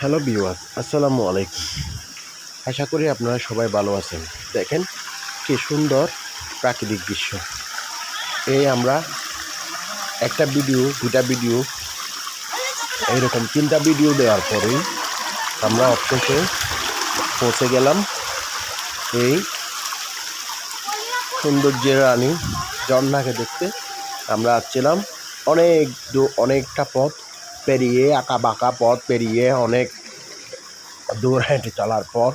Hello beware আসসালামু আলাইকুম। আশা করি আপনারা সবাই ভালো আছেন। দেখেন, কি সুন্দর প্রাকৃতিক দৃশ্য। এই আমরা একটা ভিডিও দুটা ভিডিও এইরকম তিনটা ভিডিও দেওয়ার পরেই আমরা অবশেষে পৌঁছে গেলাম এই সৌন্দর্যের রানী ঝর্ণাকে দেখতে। আমরা আসছিলাম অনেক অনেকটা পথ। পেরিয়ে আঁকা বাঁকা পথ পেরিয়ে অনেক দূর হেঁটে চলার পর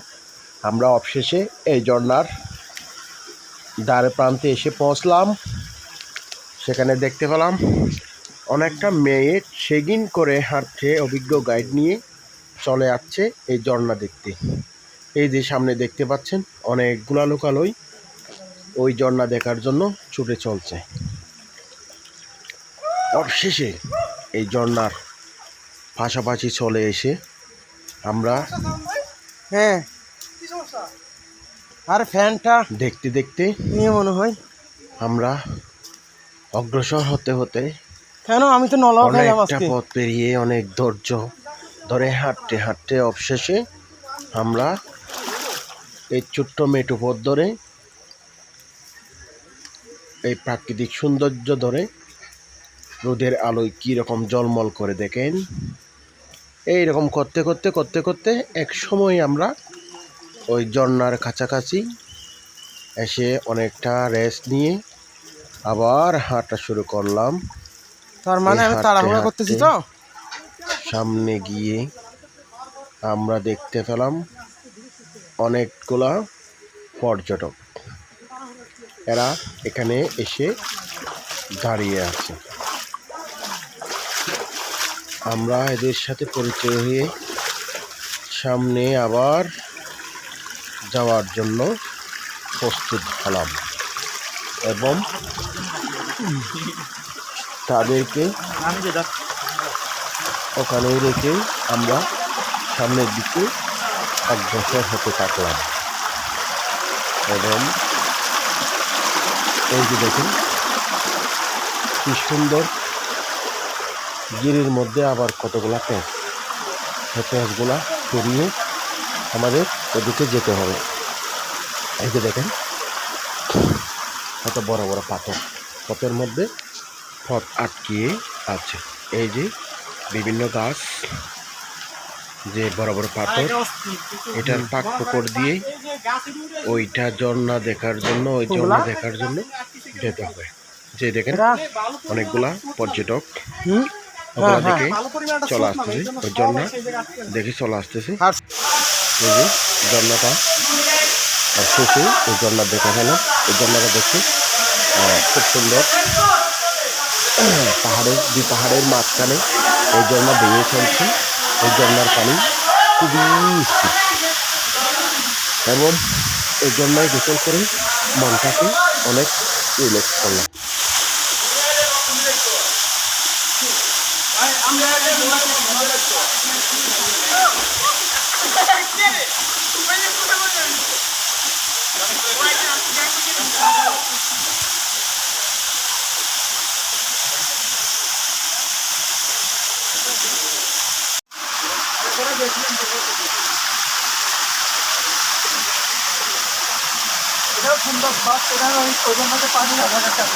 আমরা অবশেষে এই ঝর্ণার দ্বারে প্রান্তে এসে পৌঁছলাম। সেখানে দেখতে পেলাম অনেকটা মেয়ে সেগিন করে হাঁটছে, অভিজ্ঞ গাইড নিয়ে চলে যাচ্ছে এই ঝর্ণা দেখতে। এই যে সামনে দেখতে পাচ্ছেন অনেকগুলা লোকালয় ওই ঝর্ণা দেখার জন্য ছুটে চলছে। অবশেষে এই ঝর্ণার পাশাপাশি চলে এসে আমরা হ্যাঁ। আর ফ্যানটা দেখতে দেখতে নিয়ে মনে হয়। আমরা অগ্রসর হতে হতে কেন? আমি তো নলাও খাইলাম আজকে। পথ পেরিয়ে অনেক ধৈর্য ধরে হাঁটতে হাঁটতে অবশেষে আমরা এই ছোট্ট মেটু পথ ধরে এই প্রাকৃতিক সৌন্দর্য ধরে রোদের আলোয় কীরকম জলমল করে দেখেন। এই রকম করতে করতে করতে করতে এক সময় আমরা ওই ঝর্ণার কাছাকাছি এসে অনেকটা রেস্ট নিয়ে আবার হাঁটা শুরু করলাম। তার মানে আমি তাড়াহুড়া করতেছি তো? সামনে গিয়ে আমরা দেখতে পেলাম অনেকগুলা পর্যটক। এরা এখানে এসে দাঁড়িয়ে আছে। আমরা এদের সাথে পরিচয় হয়ে সামনে আবার যাওয়ার জন্য প্রস্তুত হলাম এবং তাদেরকে ওখানে রেখে আমরা সামনের দিকে অগ্রসর হতে থাকলাম। এবং এই যে দেখুন, কি সুন্দর গিরির মধ্যে আবার কতগুলা প্যাঁচ সেই প্যাঁচগুলা পেরিয়ে আমাদের ওদিকে যেতে হবে। এই যে দেখেন কত বড় বড় পাথর। পথের মধ্যে পথ আটকিয়ে আছে। এই যে বিভিন্ন গাছ যে বড় বড় পাথর এটার পাক পুকুর দিয়ে ওইটা ঝর্ণা দেখার জন্য ওই ঝর্ণা দেখার জন্য যেতে হবে। যে দেখেন অনেকগুলা পর্যটক ওগুলা হ্যাঁ, দেখে চলে আসতেছে। ওই ঝর্ণা দেখে চলে আসতেছে। এই যে ঝর্ণাটা আর শেষে এই ঝর্ণা দেখা গেল। এই ঝর্ণাটা আহ, খুব সুন্দর। পাহাড়ের দুই পাহাড়ের মাঝখানে এই ঝর্ণা বেরিয়ে চলছে। এই ঝর্ণার পানি খুবই স্থির এবং এই ঝর্ণায় গোসল করে মনটাকে অনেক রিল্যাক্স করলাম। এটাও সুন্দর সব এটা ওই ওইটার মধ্যে পানি হাজার টাকা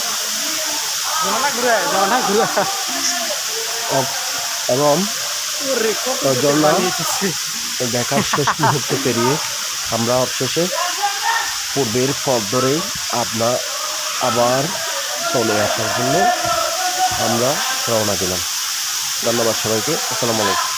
এবং ঝর্ণা? দেখার শেষ মুহূর্তে পেরিয়ে আমরা অবশেষে পূর্বের পথ ধরে আপনার আবার চলে আসার জন্য আমরা রওনা দিলাম। ধন্যবাদ সবাইকে। আসসালামু আলাইকুম।